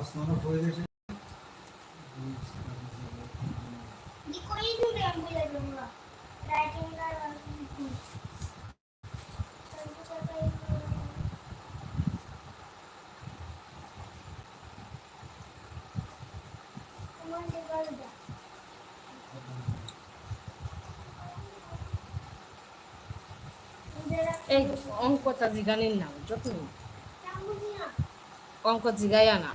Osmanlı Foya'da এই অঙ্কটা জিগানির নাম যত অঙ্ক জিগাইয়া না।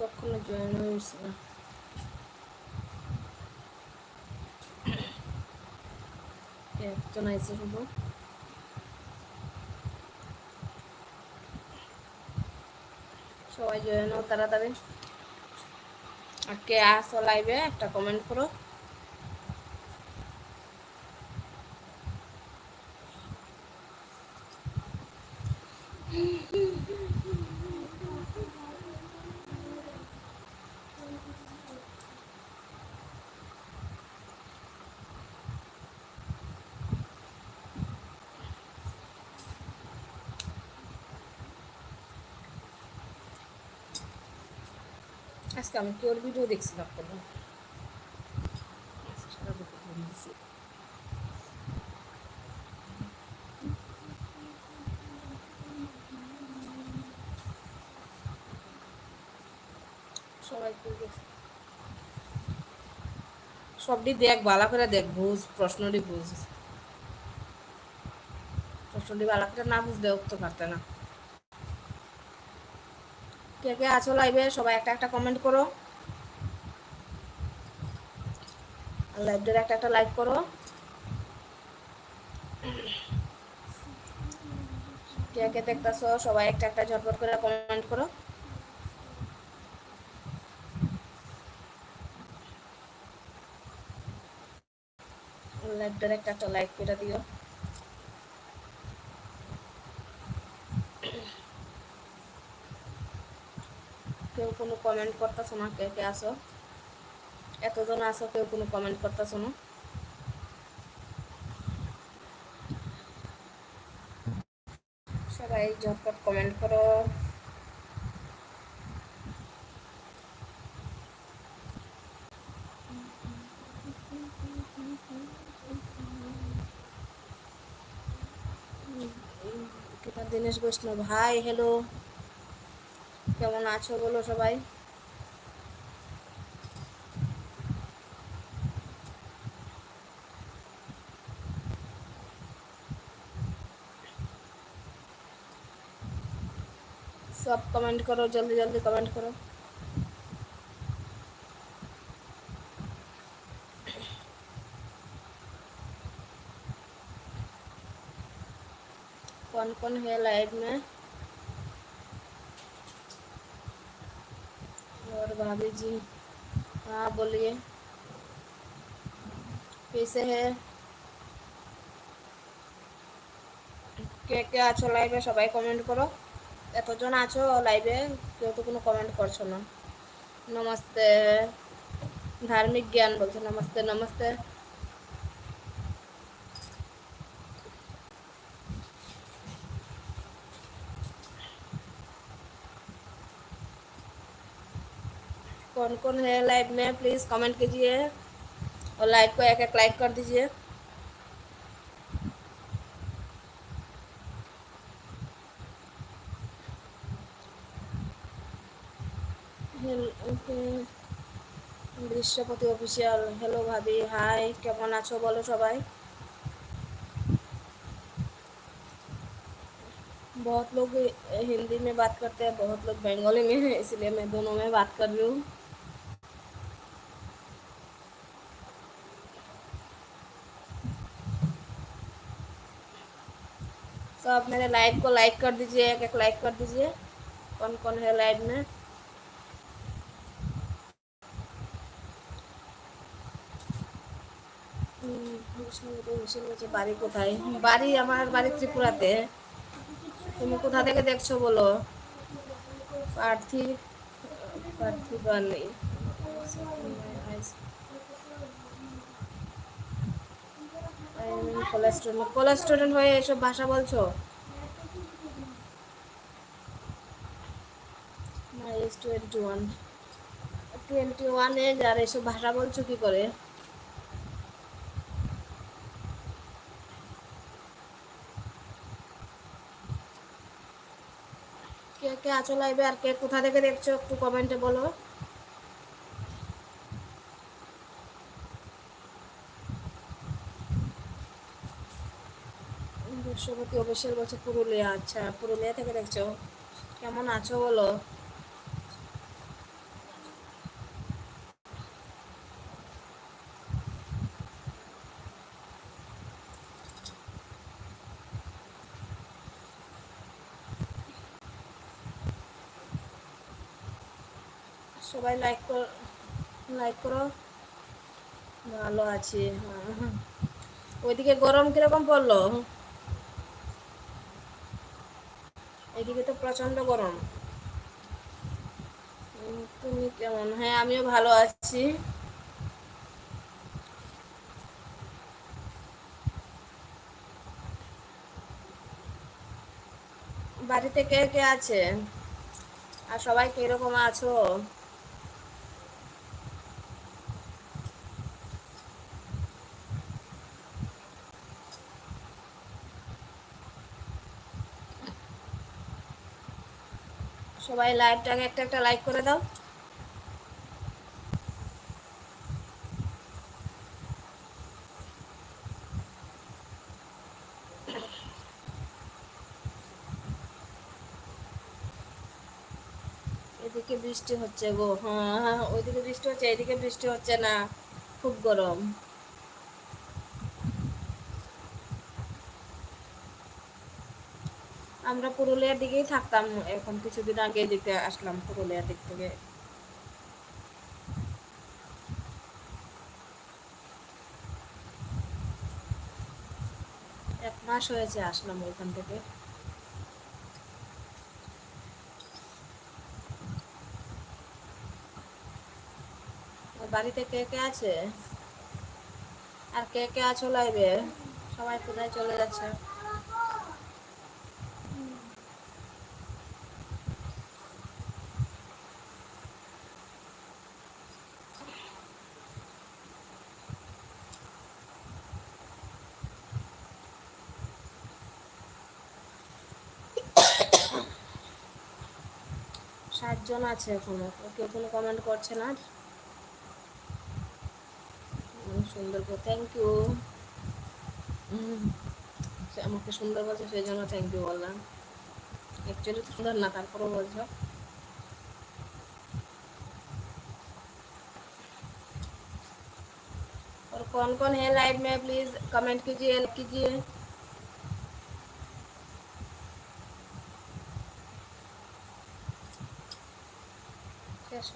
কখনো জয়েন হয়েছে না। একজন শুধু। সবাই জয়েন তাড়াতাড়ি। আর কে আসো লাইভে একটা কমেন্ট করো। আজকে আমি কেউর ভিডিও দেখছিলাম কোনো। সবাই সবটি দেখ, ভালো করে দেখ, বুঝ, প্রশ্নটি বুঝ। প্রশ্নটি ভালো করে না বুঝলে উত্তর পারতে না। কে কে আছো লাইভে সবাই একটা একটা কমেন্ট করো। লাইভটার একটা একটা লাইক করো। কে কে দেখতেছো? সবাই একটা একটা ঝটপট করে কমেন্ট করো। লাইভটার একটা একটা লাইক করে দিও। কোনো কমেন্ট করতেছো না? কে কে আসো এতজন আসো কেউ কোনো কমেন্ট করতেছো না? সবাই ঝটপট কমেন্ট করো। দিনেশ বৈষ্ণব। হাই হ্যালো কেমন আছো বলো সবাই? সব কমেন্ট করো জলদি জলদি কমেন্ট করো। भाभी जी हाँ बोलिए कैसे है কে কে আছো লাইভে সবাই কমেন্ট করো এতজন আছো লাইভে কেউ তো কোনো কমেন্ট করছো না নমস্তে ধার্মিক জ্ঞান বলছে নমস্তে নমস্তে कौन कौन है लाइव में प्लीज़ कमेंट कीजिए और लाइव को एक एक लाइक कर दीजिए দৃশ্যপতি অফিসিয়াল হ্যালো ভাবি হাই কেমন আছো বলো সবাই बहुत लोग हिंदी में बात करते हैं बहुत लोग बंगाली में है इसलिए मैं दोनों में बात कर रही हूँ सब मेरे लाइव को लाइक कर दीजिए एक एक लाइक कर दीजिए कौन कौन है लाइव में বাড়ি কোথায় বাড়ি আমার বাড়ি ত্রিপুরাতে তুমি কোথা থেকে দেখছো বলো প্রার্থী প্রার্থী বানি কলেজ স্টুডেন্ট হয়ে এসব ভাষা বলছো? টোয়েন্টি ওয়ান টোয়েন্টি ওয়ান আর এসব ভাষা বলছো কি করে? কে কে আছো লাইভে আর কে কোথা থেকে দেখছ একটু কমেন্টে বলো। বিশ্বপতি অফিসিয়াল বলছে পুরুলিয়া আচ্ছা পুরুলিয়া থেকে দেখছ। কেমন আছো বলো? সবাই লাইক কর লাইক করো। ভালো আছি হ্যাঁ। ওইদিকে গরম কীরকম পড়ল? এদিকে তো প্রচণ্ড গরম। তুমি কেমন? হ্যাঁ আমিও ভালো আছি। বাড়িতে কে কে আছে? আর সবাই কীরকম আছো? সবাই লাইভটাকে একটা একটা লাইক করে দাও। এদিকে বৃষ্টি হচ্ছে গো। হ্যাঁ হ্যাঁ ওইদিকে বৃষ্টি হচ্ছে, এদিকে বৃষ্টি হচ্ছে না। খুব গরম। আমরা পুরুলিয়ার দিকেই থাকতাম। এখন কিছুদিন আগে যেতে আসলাম পুরুলিয়ার দিক থেকে। এক মাস হয়েছে আসলাম ওইখান থেকে। বাড়িতে কে কে আছে? আর কে কে আছো লাইবে সবাই কোথায় চলে যাচ্ছে? ষাটজন আছে এখনো কেউ কোনো কমেন্ট করছে না সুন্দর থ্যাংক ইউ আমাকে সুন্দর বলছে সেই জন্য থ্যাংক ইউ বললাম অ্যাকচুয়ালি সুন্দর না তারপরও বলছো और कौन कौन है लाइव में प्लीज कमेंट कीजिए कीजिए শেষ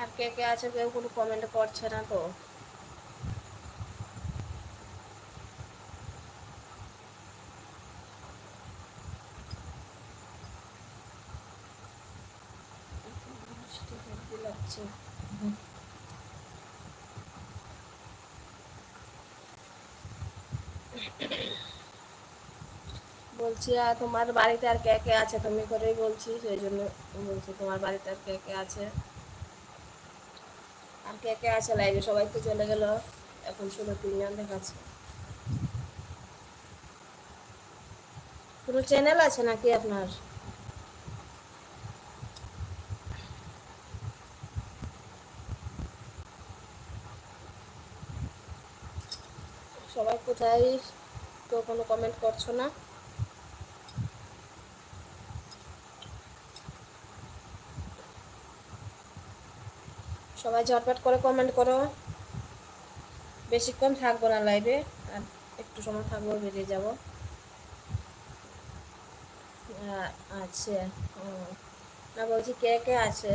আর কে কে আছে কেউ কোনো কমেন্ট করছে না তো? লাগছে বলছি আর তোমার বাড়িতে আর কে কে আছে? তুমি করেই বলছি, সেই জন্য বলছি, তোমার বাড়িতে আর কে কে আছে? আর কে কে আছে? লাইভে সবাই তো চলে গেল। এখন শুধু তিনজন দেখাচ্ছে। পুরো চ্যানেল আছে নাকি আপনার? সবাই কোথায় তো কোনো কমেন্ট করছ না? সবাই ঝটপট করে কমেন্ট করো। বেশিক্ষণ থাকব না লাইভে আর একটু সময় থাকব, বেরিয়ে যাব। আছে। না বলছি কে কে আছে?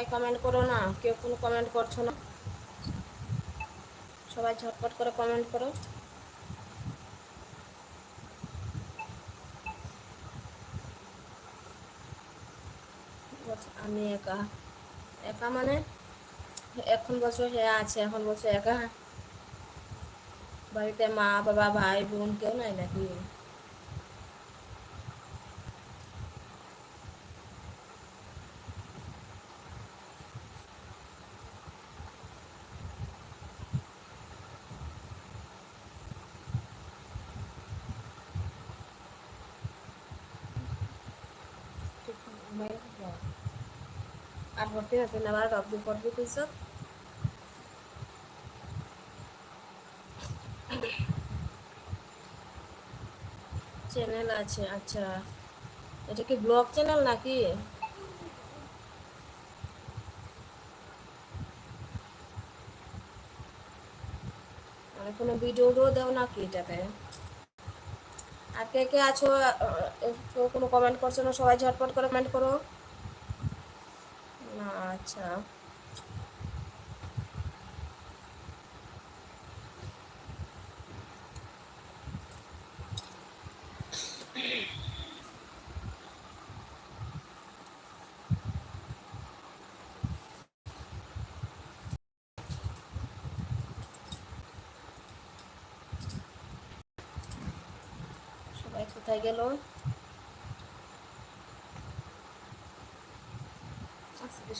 সবাই কমেন্ট করো না, কেউ কোনো কমেন্ট করছ না। সবাই ঝটপট করে কমেন্ট করো। আমি একা। একা মানে? এখন বছর হ্যাঁ আছে, এখন বছর একা? বাড়িতে মা, বাবা, ভাই, বোন কেউ নাই নাকি? আর ভর্তি হয়েছে না কিছু চ্যানেল আছে আচ্ছা। এটা কি ব্লগ চ্যানেল নাকি? মানে কোনো ভিডিও দেও নাকি এটাতে? আর কে কে আছো? কেউ কোনো কমেন্ট করছ না? সবাই ঝটপট করে কমেন্ট করো। আচ্ছা। কোথায় গেল?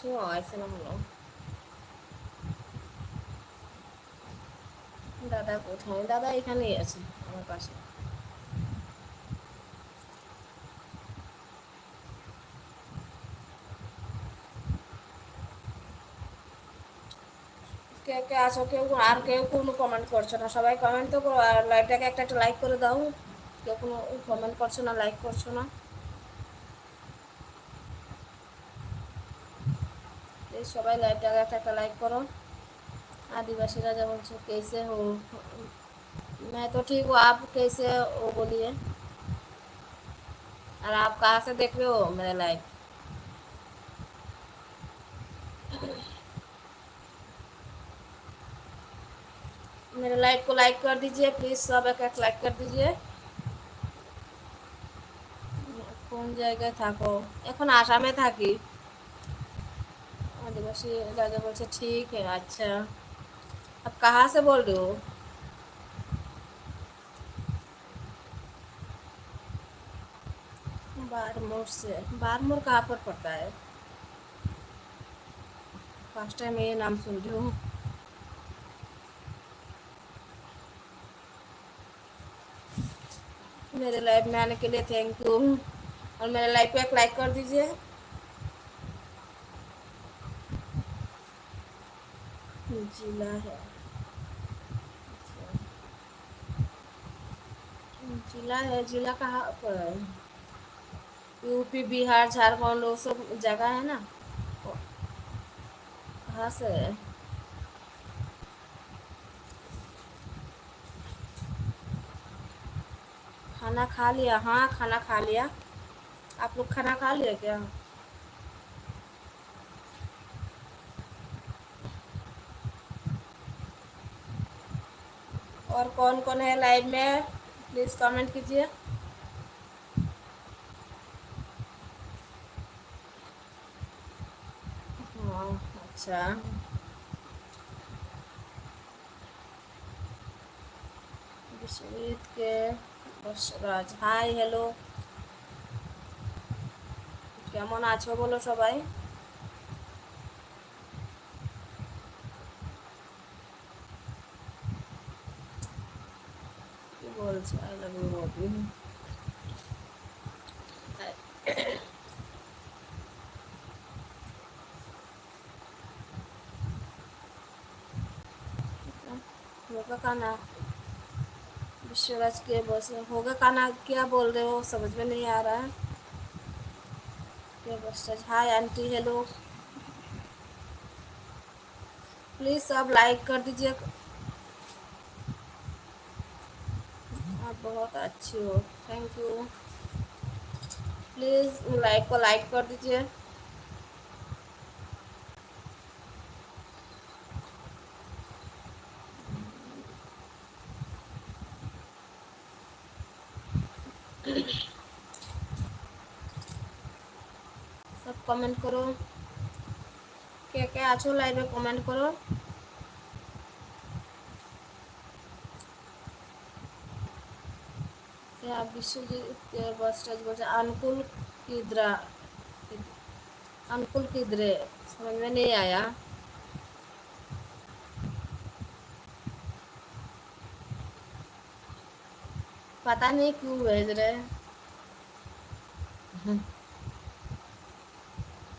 না দাদা কোথায় দাদা এখানেই আছে আমার পাশে কে কে আছো? কেউ আর কেউ কোনো কমেন্ট করছ না? সবাই কমেন্ট তো লাইভটাকে একটা একটা লাইক করে দাও। কেউ কোনো কমেন্ট করছ না লাইক করছ না? প্লিজ সবাই লাইভটাকে একটা একটা লাইক করো आदिवासीরা যেমন कैसे हो मैं तो ठीक हूँ आप कैसे हो बोलिए और आप कहाँ से देख रहे हो मेरे लाइव मेरे लाइक को लाइक कर दीजिए प्लीज सब एक एक लाइक कर दीजिए কোন জায়গায় থাকো এখন আসামে থাকি आदिवासी राजा बोलছে ठीक है अच्छा। अब कहाँ से बोल रहे हो? बारमोर से। बारमोर कहाँ पर पड़ता है? फ़र्स्ट टाइम ये नाम सुन रही हूँ। मेरे लाइव में आने के लिए थैंक यू और मेरे लाइव पे एक लाइक कर दीजिए। जिला है। जिला है, जिला कहाँ पर यूपी, बिहार, झारखंड, वो सब जगह है ना? कहाँ से है? खाना खा लिया? हाँ खाना खा लिया। आप लोग खाना खा लिया क्या? और कौन कौन है लाइव में प्लीज़ कमेंट कीजिए हाँ अच्छा Biswajit K Raj hi hello কেমন আছো বলো সবাই I love you too. होगा खाना विश्वराज के होगा खाना क्या बोल रहे हो? समझ में नहीं आ रहा है। हाय आंटी हेलो प्लीज़ सब लाइक कर दीजिए। अच्छी हो थैंक यू प्लीज़ लाइक को लाइक कर दीजिए सब कमेंट करो क्या क्या अच्छो लाइव में कमेंट करो क्या विश्वजीत बस्टज बोलते अनुकूल किधरा अनुकूल किधरे समझ में नहीं आया। पता नहीं क्यों भेज रहे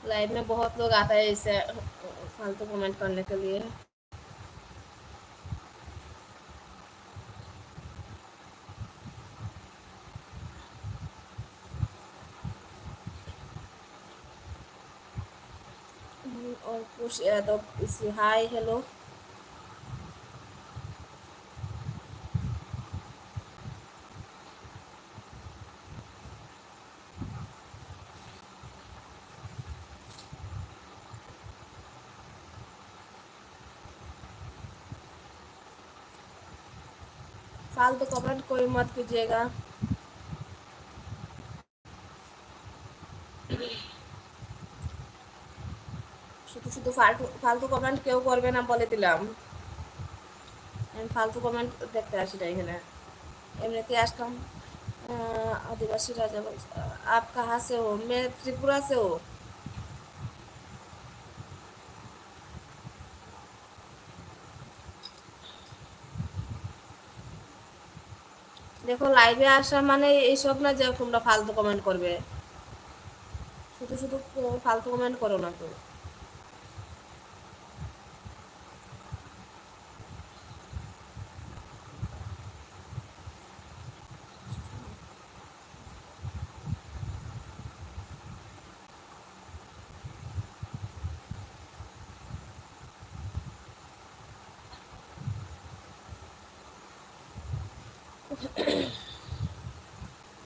लाइव में बहुत लोग आता है इसे फालतू कमेंट करने के लिए। कुछ यादव इसी हाय हेलो फालतू कमेंट कोई मत कीजिएगा। শুধু শুধু ফালতু ফালতু কমেন্ট কেউ করবে না বলে দিলাম আমি ফালতু কমেন্ট দেখতে আসি না এখানে এমনিতে আসলাম आदिवासी राजा आप कहाँ से हो मैं त्रिपुरा से हो দেখো লাইভে আসা মানে এইসব না যে তোমরা ফালতু কমেন্ট করবে শুধু শুধু ফালতু কমেন্ট করো না তো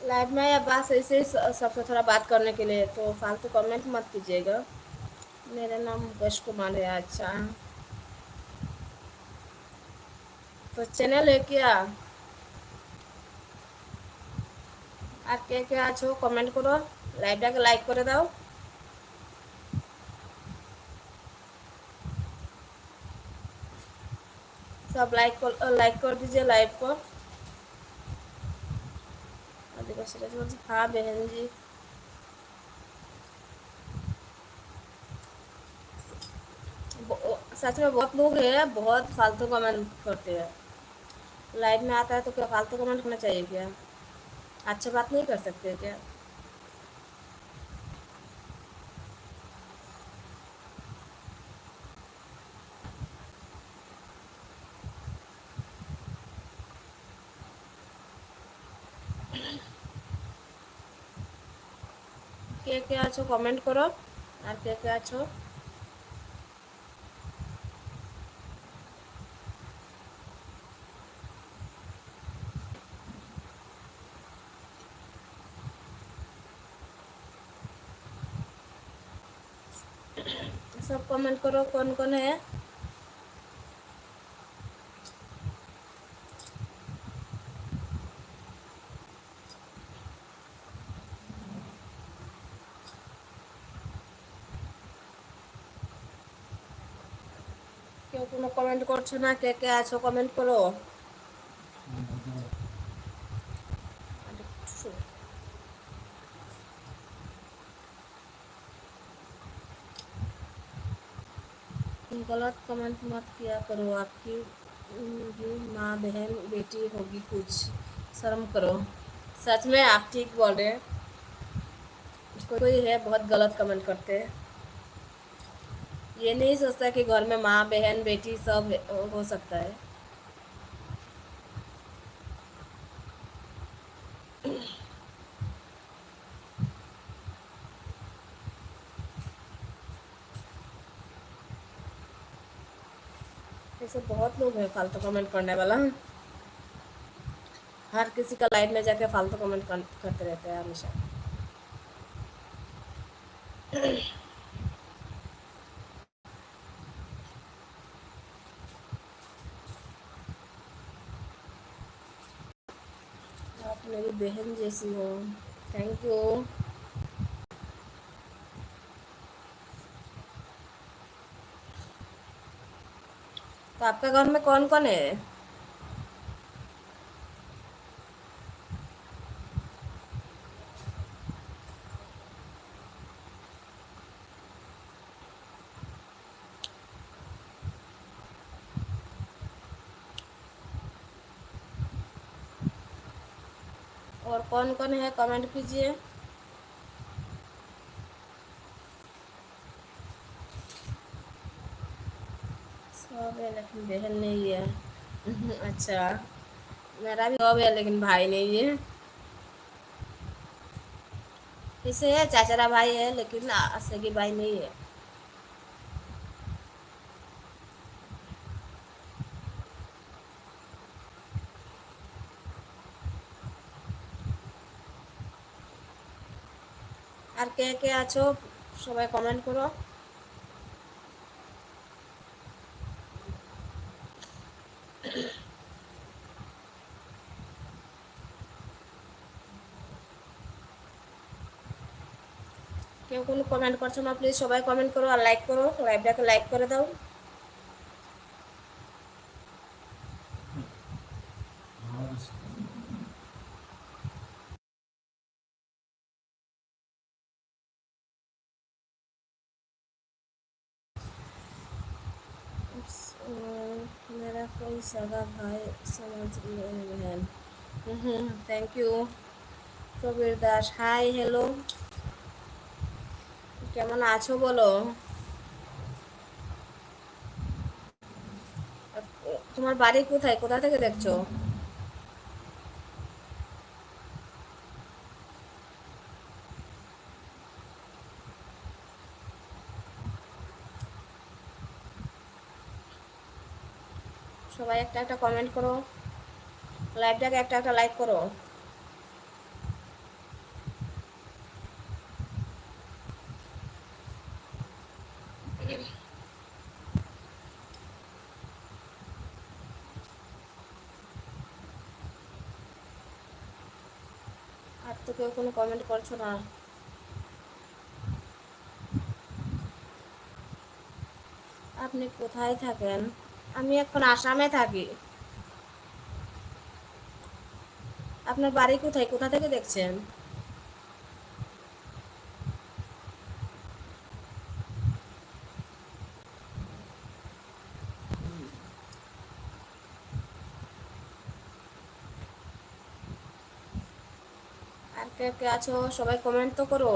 लाइफ में या बात ऐसे सबसे थोड़ा बात करने के लिए तो फालतू तो कमेंट मत कीजिएगा। मेरा नाम मुकेश कुमार है अच्छा। तो चैनल है क्या? आप क्या क्या अच्छा कमेंट करो। लाइव डाक लाइक कर दो सब लाइक कर लाइक कर दीजिए लाइव को। रेस्टोरेंट हाँ बहन जी सच में बहुत लोग हैं बहुत फालतू कमेंट करते हैं लाइव में आता है तो क्या फालतू कमेंट करना चाहिए क्या अच्छा बात नहीं कर सकते क्या কে কে আছো কমেন্ট করো আর কে কে আছো सब कमेंट करो कौन कौन है কোনো কমেন্ট করছো না কে কে আছো কমেন্ট করো गलत कमेंट मत किया करो आपकी भी माँ बहन बेटी होगी कुछ शर्म करो सच में आप ठीक बोल रहे हैं कोई है बहुत गलत कमेंट करते हैं ये नहीं सोचता कि घर में माँ, बहन, बेटी सब हो सकता है। ऐसे बहुत लोग हैं फालतू कमेंट करने वाला। हर किसी का लाइफ में जाके फालतू कमेंट करते रहते हैं हमेशा। बहन जैसी हो। थैंक यू तो आपके घर में कौन कौन है और कौन है कमेंट कीजिए। सब है, लेकिन बहन नहीं है। अच्छा मेरा भी सब है, लेकिन भाई नहीं है। इसे है चाचरा भाई है, लेकिन सगी भाई नहीं है। কে কে আছো, সবাই কমেন্ট করো। কেউ কোনো কমেন্ট করছ না প্লিজ সবাই কমেন্ট করো আর লাইক করো লাইভটাকে লাইক করে দাও मेरा कोई सगा भाई समझ बहन thank you Prabir Das hi hello কেমন আছো বলো তোমার বাড়ি কোথায় কোথা থেকে দেখছো সবাই একটা একটা কমেন্ট করো। লাইভটাকে একটা একটা লাইক করো। আর তো কেউ কোনো কমেন্ট করছ না। আপনি কোথায় থাকেন? আমি এখন আসামে থাকি। আপনার বাড়ি কোথায়? কোথা থেকে দেখছেন? আর কে কে আছো? সবাই কমেন্ট তো করো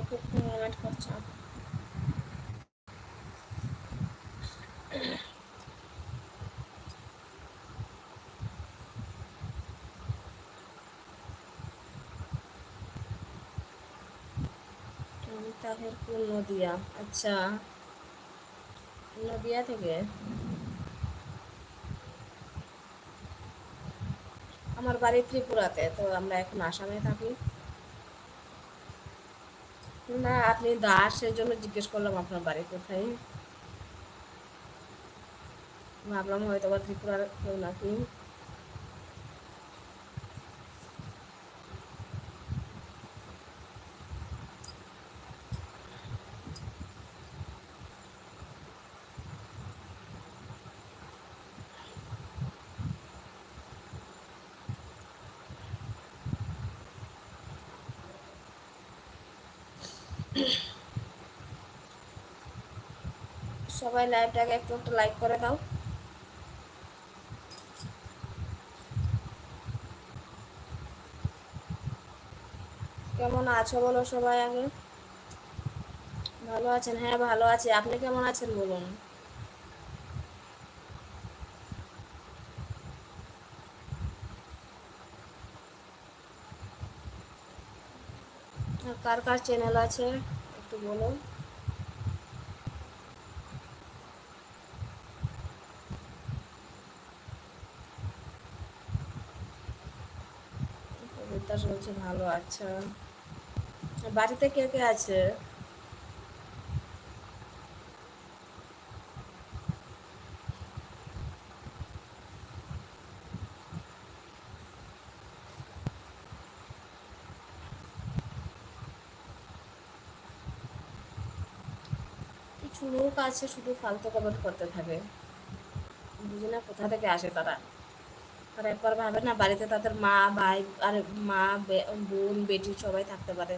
কমেন্ট করছ তাহেরপুর নদিয়া। আচ্ছা নদিয়া থেকে আমার বাড়ি ত্রিপুরাতে, তো আমরা এখন আসামে থাকি। না, আপনি দাসের জন্য জিজ্ঞেস করলাম আপনার বাড়ি কোথায়? ভাবলাম হয়তো বা ত্রিপুরার কেউ নাকি। সবাই লাইভটাকে একটু একটু লাইক করে দাও। কেমন আছো বলো সবাই আগে? ভালো আছেন? হ্যাঁ ভালো আছি। আপনি কেমন আছেন বলুন? কার কার চ্যানেল আছে? একটু বলুন। বলছে, ভালো আচ্ছা। বাড়িতে কে কে আছে? কিছু লোক আছে, শুধু ফালতু কমেন্ট করতে থাকে। বুঝি না কোথা থেকে আসে তারা। তারা একবার ভাবে না, বাড়িতে তাদের মা, ভাই আর মা বোন, বেটি সবাই থাকতে পারে।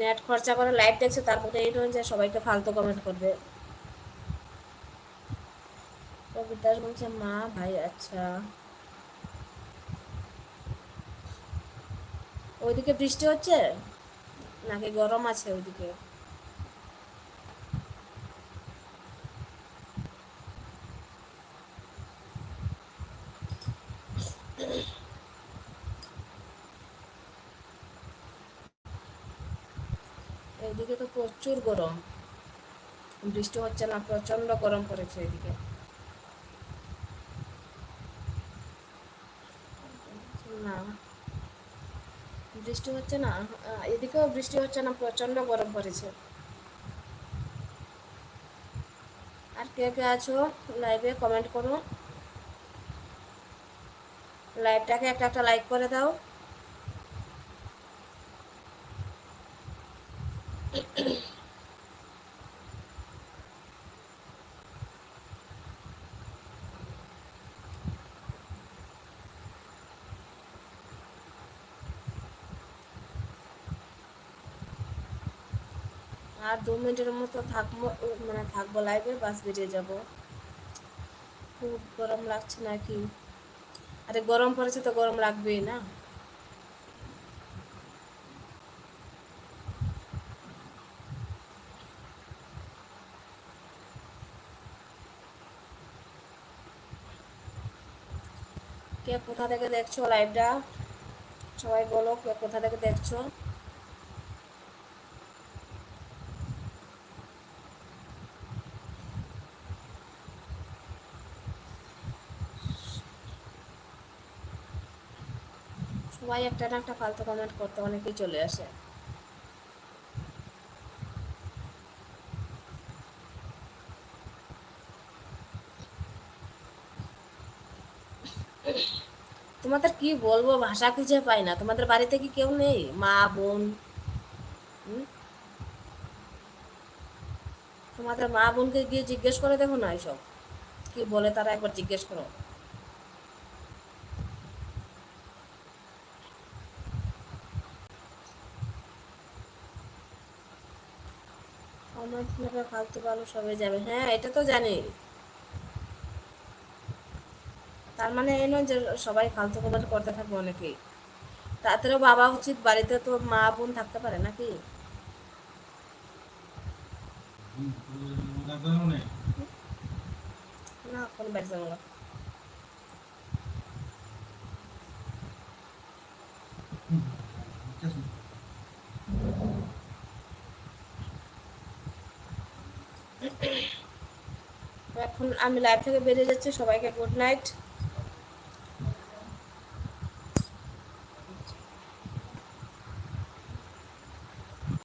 নেট খরচা করে লাইভ দেখছে, তারপরে এই নয় যে সবাইকে ফালতু কমেন্ট করবে। কবিতা বলছে, মা, ভাই আচ্ছা। ওইদিকে বৃষ্টি হচ্ছে? নাকি গরম আছে ওইদিকে? এইদিকে তো প্রচুর গরম। বৃষ্টি হচ্ছে না প্রচণ্ড গরম পড়েছে এদিকে না বৃষ্টি হচ্ছে না এদিকেও বৃষ্টি হচ্ছে না প্রচণ্ড গরম পড়েছে। আর কে কে আছো লাইভে কমেন্ট করো। লাইভটাকে একটা একটা লাইক করে দাও। দু মিনিটের মতো থাকব মানে থাকব লাইভে বাস বেরিয়ে যাব। খুব গরম লাগছে নাকি? আরে গরম পড়েছে তো গরম লাগবেই না। কে কোথা থেকে দেখছ লাইভটা সবাই বলো, কে কোথা থেকে দেখছ? সবাই একটা না একটা ফালতু কমেন্ট করতে অনেকেই চলে আসে। তোমাদের কি বলব, ভাষা খুঁজে পাই না। তোমাদের বাড়িতে কি কেউ নেই? মা, বোন? তোমাদের মা, বোনকে গিয়ে জিজ্ঞেস করে দেখো না এসব? কি বলে তারা একবার জিজ্ঞেস করো। কমেন্ট নেবে ফালতু ভালো সবাই যাবে। হ্যাঁ এটা তো জানি। তার মানে এই নয় যে সবাই ফালতু কমেন্ট করতে থাকবে অনেকেই। তাদেরও বাবা উচিত বাড়িতে তো মা বোন থাকতে পারে নাকি? না? কোন বাড়ি এখন আমি লাইভ থেকে বেরিয়ে যাচ্ছি সবাইকে গুড নাইট